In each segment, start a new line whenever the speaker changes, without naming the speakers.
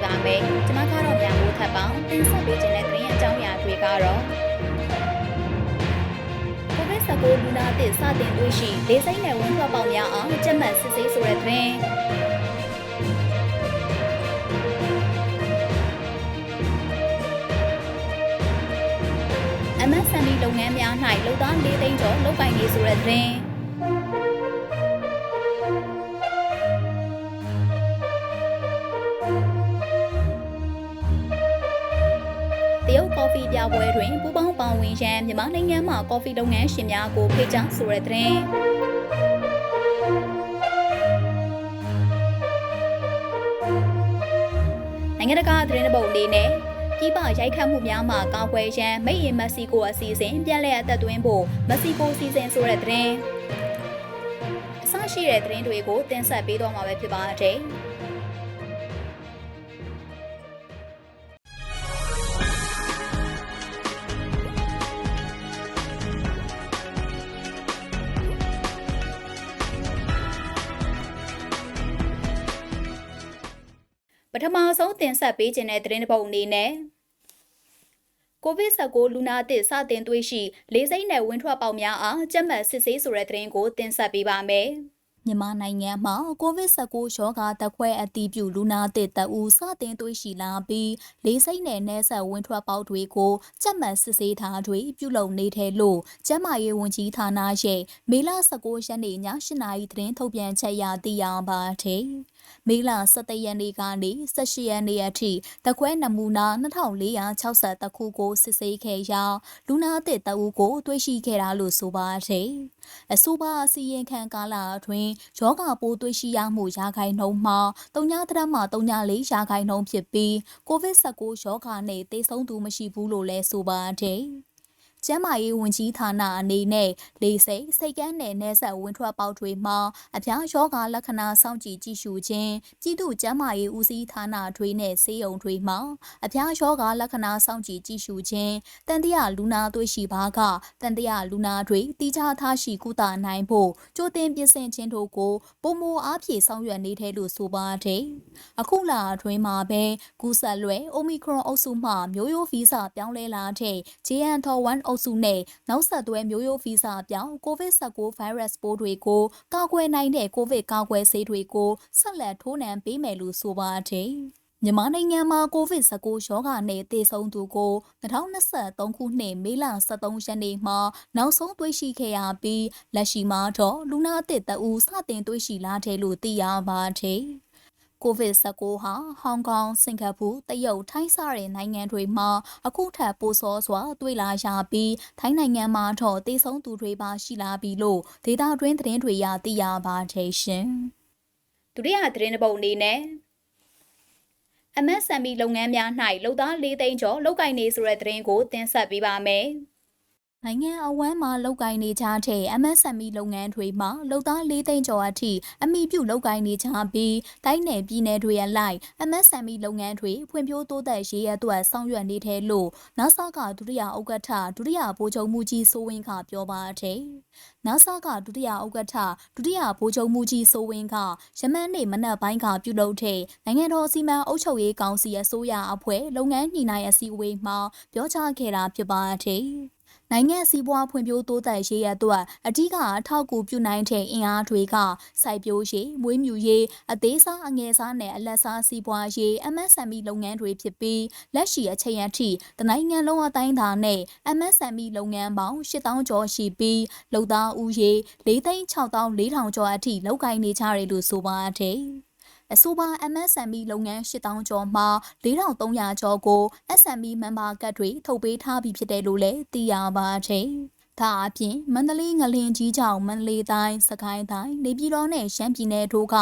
ပေးပါမယ်။ကျွန်မကတော့မြန်မိုးထပ်ပေါင်းတင်ဆက်ပေးခြင်းတဲ့သတင်းအကြောင်းအရာတွေကတော့ကိုဗစ် 19 လူနာအသစ်စတင်တွေ့ရှိဒေစိမ့်နယ်ဝန်ထွက်ပေါက်များအောင်ကြက်မှတ်စစ်ဆေးဆိုတဲ့သတင်းအမတ်ဆန်ဒီလုပ်ငန်းများ၌လုံသား၄သိန်းကျော်လုပ်ကိုင်နေဆိုတဲ့သတင်း ပြပွဲတွင်ပူပေါင်းပါဝင်ရန်မြန်မာနိုင်ငံမှကော်ဖီလုပ်ငန်းရှင်များကိုဖိတ်ကြားဆိုတဲ့သတင်းနိုင်ငံတကာသတင်းတစ်ပုဒ်အနေနဲ့ပြည်ပရိုက်ခတ်မှုများမှာကာကွယ်ရန်မိတ်ရင်မက္ဆီကိုအစီအစဉ်ပြန်လည်အသက်သွင်းဖို့မက္ဆီကိုစီစဉ်ဆိုတဲ့သတင်းအဆရှိတဲ့သတင်းတွေကိုတင်ဆက်ပေးတော့မှာပဲဖြစ်ပါတယ်။ ပထမဆုံးတင်ဆက်ပေးခြင်းတဲ့သတင်းတစ်ပုဒ်အနေနဲ့ကိုဗစ် -19 လူနာအသစ်စတင်တွေ့ရှိလေးစိမ့်နယ်ဝင်းထွက်ပေါက်များအားကြက်မှတ်စစ်ဆေးဆိုတဲ့သတင်းကိုတင်ဆက်ပေးပါမယ်။မြန်မာနိုင်ငံမှာကိုဗစ် -19 ရောဂါတက်ခွဲအတည်ပြုလူနာအသစ်တအူစတင်တွေ့ရှိလာပြီးလေးစိမ့်နယ်နယ်ဆက်ဝင်းထွက်ပေါက်တွေကိုကြက်မှတ်စစ်ဆေးထားတွေပြုလုပ်နေတယ်လို့ကျန်းမာရေးဝန်ကြီးဌာနရဲ့မေလ 19 ရက်နေ့ည8နာရီသတင်းထုတ်ပြန်ချက်ရသိရပါတယ်။ မေလ17ရက်နေ့ကနေ18ရက်နေ့အထိတကွဲနမူနာ2460တခုကိုစစ်ဆေးခဲ့ရာလူနာအသစ်တအူကိုတွေ့ရှိခဲ့တာလို့ဆိုပါတယ်။အဆိုပါအစီရင်ခံကာလအတွင်းယောဂပိုးတွေ့ရှိရမှုရာခိုင်နှုန်းမှာ3.3မှ3.4ရာခိုင်နှုန်းဖြစ်ပြီးကိုဗစ် -19 ရောဂါနဲ့သေဆုံးသူမရှိဘူးလို့လည်းဆိုပါတယ်။ ကျန်းမာရေးဝန်ကြီးဌာနအနေနဲ့လေစိတ်စိတ်ကန်းနယ်နယ်ဆက်ဝင်ထွက်ပေါက်တွေမှာအပြားရောဂါလက္ခဏာစောင့်ကြည့်ကြည့်ရှုခြင်းပြည်သူ့ကျန်းမာရေးဦးစီးဌာနတွေနဲ့ဆေးရုံတွေမှာအပြားရောဂါလက္ခဏာစောင့်ကြည့်ကြည့်ရှုခြင်းတန်တရာလူနာသွေးရှိပါကတန်တရာလူနာတွေတိကျထားရှိကုသနိုင်ဖို့ကြိုတင်ပြင်ဆင်ခြင်းတို့ကိုပုံမအားဖြည့်ဆောင်ရွက်နေတယ်လို့ဆိုပါတယ်။အခုလအတွင်းမှာပဲကူးဆက်လွယ်အိုမီခရွန်အုပ်စုမှမျိုးရိုးဗီဇပြောင်းလဲလာတဲ့ JN.1 အုပ်စုနဲ့နောက်ဆက်တွဲမျိုးရိုးဗီဇပြောင်း COVID-19 virus ပိုးတွေကိုကာကွယ်နိုင်တဲ့ COVID ကာကွယ်ဆေးတွေကိုဆက်လက်ထိုးနှံပေးမယ်လို့ဆိုပါတယ်။မြန်မာနိုင်ငံမှာ COVID-19 ရောဂါနဲ့သေဆုံးသူကို2023ခုနှစ်မေလ23ရက်နေ့မှာနောက်ဆုံးတွေ့ရှိခဲ့ရပြီးလက်ရှိမှာတော့လူနာအသစ်တအူစတင်တွေ့ရှိလာတယ်လို့သိရပါတယ်။ COVID-19 ဟာဟောင်ကောင်၊စင်ကာပူ၊တရုတ်၊ထိုင်းစတဲ့နိုင်ငံတွေမှာအခုထပ်ပိုဆိုးစွာတွေ့လာရပြီးထိုင်းနိုင်ငံမှာတော့သေဆုံးသူတွေပါရှိလာပြီလို့ဒေတာတွင်းသတင်းတွေရသိရပါတယ်ရှင်။ဒုတိယသတင်းတစ်ပုဒ်အနေနဲ့ MSMB လုပ်ငန်းများ၌လုံသား၄သိန်းကျော်လောက်ကင်နေဆိုတဲ့သတင်းကိုတင်ဆက်ပေးပါမယ်။ နိုင်ငံအဝမ်းမှာလောက်ကင်နေကြတဲ့ MSME လုပ်ငန်းတွေမှာလုပ်သား၄သိန်းကျော်အထိအမိပြုလောက်ကင်နေကြပြီးတိုင်းနယ်ပြည်နယ်တွေအလိုက် MSME လုပ်ငန်းတွေဖွံ့ဖြိုးတိုးတက်ရေးအတွက်ဆောင်ရွက်နေတယ်လို့ NASA ကဒုတိယဥက္ကဋ္ဌဒုတိယဗိုလ်ချုပ်မှုကြီးစိုးဝင်းကပြောပါတယ်။ NASA ကဒုတိယဥက္ကဋ္ဌဒုတိယဗိုလ်ချုပ်မှုကြီးစိုးဝင်းကယမန်နေ့မနက်ပိုင်းကပြုလုပ်တဲ့နိုင်ငံတော်စီမံအုပ်ချုပ်ရေးကောင်စီအစိုးရအဖွဲ့လုပ်ငန်းညှိနှိုင်းအစည်းအဝေးမှာပြောကြားခဲ့တာဖြစ်ပါတယ်။ နိုင်ငံစီးပွားဖွံ့ဖြိုးတိုးတက်ရေးအတွက်အ धिक အထောက်အကူပြုနိုင်တဲ့အင်အားတွေကစိုက်ပျိုးရေးမွေးမြူရေးအသေးစားအငယ်စားနဲ့အလက်စားစီးပွားရေး MSME လုပ်ငန်းတွေဖြစ်ပြီးလက်ရှိအချိန်အထိတနိုင်ငံလုံးအတိုင်းအတာနဲ့ MSME လုပ်ငန်းပေါင်း8000ကျော်ရှိပြီးလုပ်သားဦးရေ4,6,400ကျော်အထိလုပ်ကိုင်နေကြတယ်လို့ဆိုပါတယ်။ အဆိုပါ MSME လုပ်ငန်း8000ကျော်မှာ4300ကျော်ကို SME member ကတ်တွေထုတ်ပေးထားပြီးဖြစ်တယ်လို့လည်းသိရပါတယ်။ဒါအပြင်မန္တလေးငလင်ကြီးကြောင့်မန္တလေးတိုင်းစကိုင်းတိုင်းနေပြည်တော်နဲ့ရှမ်းပြည်နယ်တို့က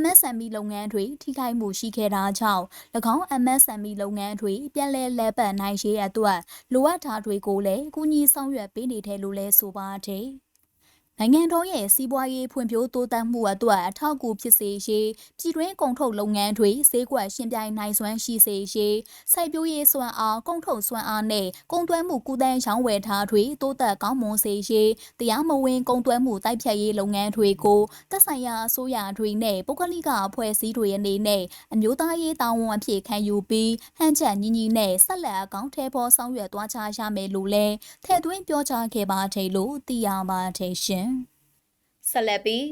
MSME လုပ်ငန်းတွေထိခိုက်မှုရှိခဲ့တာကြောင့်၎င်း MSME လုပ်ငန်းတွေပြန်လည်လဲပတ်နိုင်ရေးအတွက်လိုအပ်တာတွေကိုလည်းကူညီဆောင်ရွက်ပေးနေတယ်လို့လည်းဆိုပါတယ်။ နိုင်ငံတော်ရဲ့စီးပွားရေးဖွံ့ဖြိုးတိုးတက်မှုအတွက်အထောက်အကူဖြစ်စေရေးပြည်တွင်းကုန်ထုတ်လုပ်ငန်းတွေဈေးကွက်ရှင်ပြိုင်နိုင်စွမ်းရှိစေရေးစိုက်ပျိုးရေးစွမ်းအားကုန်ထုတ်စွမ်းအားနဲ့ကုန်သွယ်မှုကုသန်းရောင်းဝယ်ထားတွေတိုးတက်ကောင်းမွန်စေရေးတရားမဝင်ကုန်သွယ်မှုတိုက်ဖြတ်ရေးလုပ်ငန်းတွေကိုသက်ဆိုင်ရာအစိုးရတွေနဲ့ပုဂ္ဂလိကအဖွဲ့အစည်းတွေအနေနဲ့အမျိုးသားရေးတာဝန်အဖြစ်ခံယူပြီးဟန်ချက်ညီညီနဲ့ဆက်လက်အကောင့်ထဲပေါ်ဆောင်ရွက်သွားကြရမယ်လို့လည်းထည့်သွင်းပြောကြားခဲ့ပါတယ်လို့သိရပါတယ်ရှင်။ ဆက်လက်ပြီး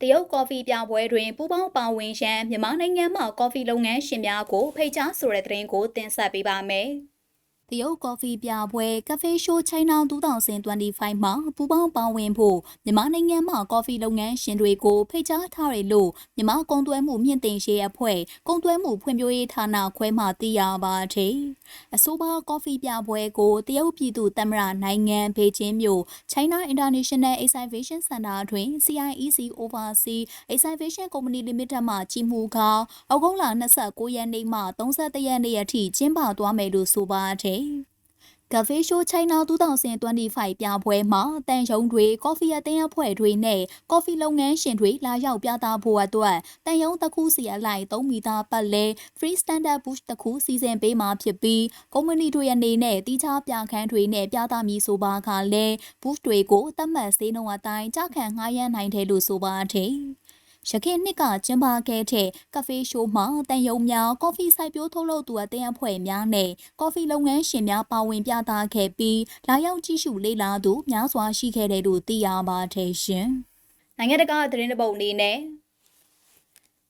တရုတ်ကော်ဖီပြပွဲတွင်ပူပေါင်းပါဝင်ရန်မြန်မာနိုင်ငံမှကော်ဖီလုပ်ငန်းရှင်များကိုဖိတ်ကြားဆိုတဲ့သတင်းကိုတင်ဆက်ပေးပါမယ်။ တရုတ်ကော်ဖီပြပွဲ Cafe Show China 2025မှာပူပေါင်းပါဝင်ဖို့မြန်မာနိုင်ငံမှာကော်ဖီလုပ်ငန်းရှင်တွေကိုဖိတ်ကြားထားတယ်လို့မြန်မာကုန်သွယ်မှုမြင့်တင်ရေးအဖွဲ့ကုန်သွယ်မှုဖွံ့ဖြိုးရေးဌာနခွဲမှသိရပါတယ်။အဆိုပါကော်ဖီပြပွဲကိုတရုတ်ပြည်သူ့သမ္မတနိုင်ငံဘေကျင်းမြို့ China International Exhibition Center တွင် CIEC Overseas Exhibition Company Limited မှကြီးမှုကအောက်ဂုံလ29ရက်နေ့မှ31ရက်နေ့အထိကျင်းပသွားမယ်လို့ဆိုပါတယ်။ Cafe Show China 2025ပြပွဲမှာတန်ရုံတွေကော်ဖီအသင်းအဖွဲ့တွေနဲ့ကော်ဖီလုပ်ငန်းရှင်တွေလာရောက်ပြသဖို့အတွက်တန်ရုံတစ်ခုစီအလိုက်3မီတာပတ်လဲ Free Standard Bush တစ်ခုစီစဉ်ပေးမှာဖြစ်ပြီးကုမ္ပဏီတွေအနေနဲ့တီးခြားပြခန်းတွေနဲ့ပြသမည်ဆိုပါကလည်း Bush တွေကိုသတ်မှတ်စေနှုန်းအတိုင်းကြခံငှားရမ်းနိုင်တယ်လို့ဆိုပါတယ်။ ရခိုင်နှစ်ကကျင်းပခဲ့တဲ့ကဖေးရှိုးမှာတန်ယုံများကော်ဖီစိုက်ပျိုးထုတ်လုပ်သူအသင်းအဖွဲ့များနဲ့ကော်ဖီလုပ်ငန်းရှင်များပါဝင်ပြသခဲ့ပြီးလာရောက်ကြည့်ရှုလေ့လာသူများစွာရှိခဲ့တယ်လို့သိရပါတယ်ရှင်။နိုင်ငံတကာသတင်းတပုတ်အနေနဲ့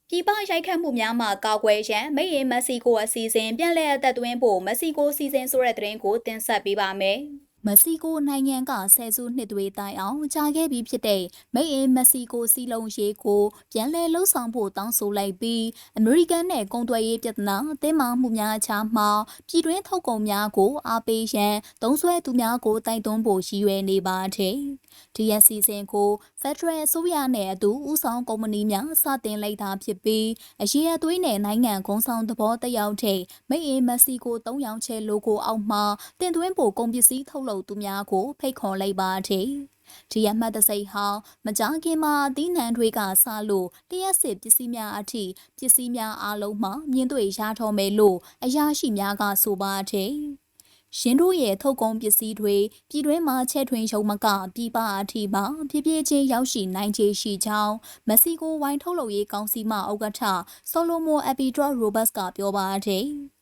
ပြည်ပရိုက်ခတ်မှုများမှာကာကွယ်ရန်မိရင်မက္ဆီကိုအစီအစဉ်ပြန်လည်အသက်သွင်းဖို့မက္ဆီကိုစီစဉ်ဆိုတဲ့သတင်းကိုတင်ဆက်ပေးပါမယ်။ မက္ဆီကိုနိုင်ငံကဆယ်စုနှစ်တွေတိုင်အောင်ကြာခဲ့ပြီးဖြစ်တဲ့မိတ်အင်မက္ဆီကိုစီလုံးရေးကိုပြန်လည်လှုပ်ဆောင်ဖို့တောင်းဆိုလိုက်ပြီးအမေရိကန်နဲ့ကုန်သွယ်ရေးပြဿနာအသင်းမှမှုများချာမှာပြည်တွင်းထုတ်ကုန်များကိုအားပေးရန်သုံးဆွဲသူများကိုတိုက်တွန်းဖို့ရည်ရွယ်နေပါတယ်။ဒီရစီစဉ်ကို Federal အစိုးရနဲ့အတူဦးဆောင်ကုမ္ပဏီများစတင်လိုက်တာဖြစ်ပြီးအရေးအသွေးနဲ့နိုင်ငံကုန်းဆောင်သဘောတယောက်ထိမိတ်အင်မက္ဆီကို၃ရောင်ချဲလိုကိုအောက်မှာတင်သွင်းဖို့ကုန်ပစ္စည်းထုတ်လုပ်သူများကိုဖိတ်ခေါ်လိုက်ပါတယ်။ဒီအမှတ်တစိဟောင်းမကြခင်မှာအသီးနှံတွေကစလို့လျှက်စစ်ပစ္စည်းများအထိပစ္စည်းများအလုံးမှာမြင့်တွေ့ရထော်မယ်လို့အရာရှိများကဆိုပါတယ်။ရှင်တို့ရဲ့ထုတ်ကုန်ပစ္စည်းတွေပြည်တွင်းမှာချဲ့ထွင်ရုံမကပြည်ပအထိပါပြပြချင်းရောက်ရှိနိုင်ခြေရှိကြောင်းမက္ဆီကိုဝိုင်းထုတ်လုပ်ရေးကောင်စီမှဥက္ကဋ္ဌဆိုလိုမိုအပီဒရော့ရိုဘတ်ကပြောပါတယ်။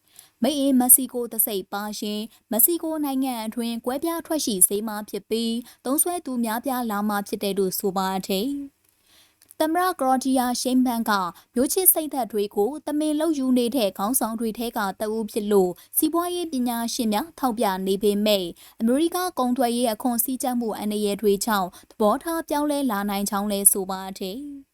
မိတ်အေးမက္ဆီကိုတစိတ်ပါရှင်မက္ဆီကိုနိုင်ငံအတွင်းကွဲပြားထွက်ရှိစေမှာဖြစ်ပြီးသုံးဆွဲသူများပြားလာမှာဖြစ်တဲ့လို့ဆိုပါတယ်သမ္မတကရော်ဂျီယာရှိန်ဘန်ကမျိုးချစ်စိတ်သက်တွေကိုတမင်လောက်ယူနေတဲ့ခေါင်းဆောင်တွေထဲကတအူးဖြစ်လို့စီးပွားရေးပညာရှင်များထောက်ပြနေပေမဲ့အမေရိကကုန်သွယ်ရေးအခွန်စည်းကြပ်မှုအန္တရာယ်တွေကြောင့်သဘောထားပြောင်းလဲလာနိုင်ကြောင်းလဲဆိုပါတယ်။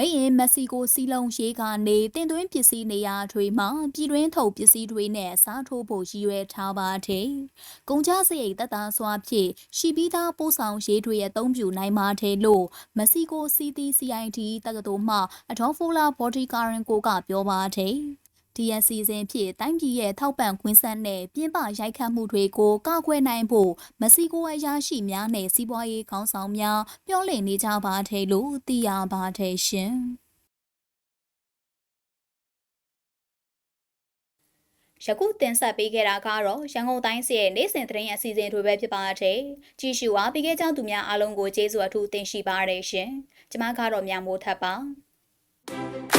မိရင်မက္ဆီကိုစီးလုံးရေးကနေတင်သွင်းပစ္စည်းနေရာတွေမှာပြည်တွင်းထုတ်ပစ္စည်းတွေနဲ့စားထိုးဖို့ရည်ရွယ်ထားပါတယ်။ကုန်ကျစရိတ်သက်သာစွာဖြင့်ရှိပြီးသားပို့ဆောင်ရေးတွေအသုံးပြုနိုင်ပါတယ်လို့မက္ဆီကို CTCID တက္ကသိုလ်မှအထောဖိုလာဘော်ဒီကာရင်ကိုကပြောပါတယ်။ ဒီရစီစဉ်ဖြင့်တိုင်းပြည်ရဲ့ထောက်ပံ့ခွင့်ဆက်နဲ့ပြင်းပရိုက်ခတ်မှုတွေကိုကာကွယ်နိုင်ဖို့မက္ဆီကိုအရာရှိများနဲ့စီးပွားရေးခေါင်းဆောင်များပြောလည်နေကြပါတယ်လို့သိရပါတယ်ရှင်။ယခုတင်ဆက်ပေးခဲ့တာကတော့ရန်ကုန်တိုင်းစီရဲ့နေ့စဉ်သတင်းအစီအစဉ်တွေပဲဖြစ်ပါတယ်။ကြည့်ရှုအားပေးခဲ့ကြသူများအားလုံးကိုကျေးဇူးအထူးတင်ရှိပါတယ်ရှင်။ကျွန်မကတော့မြမိုးထပ်ပါ။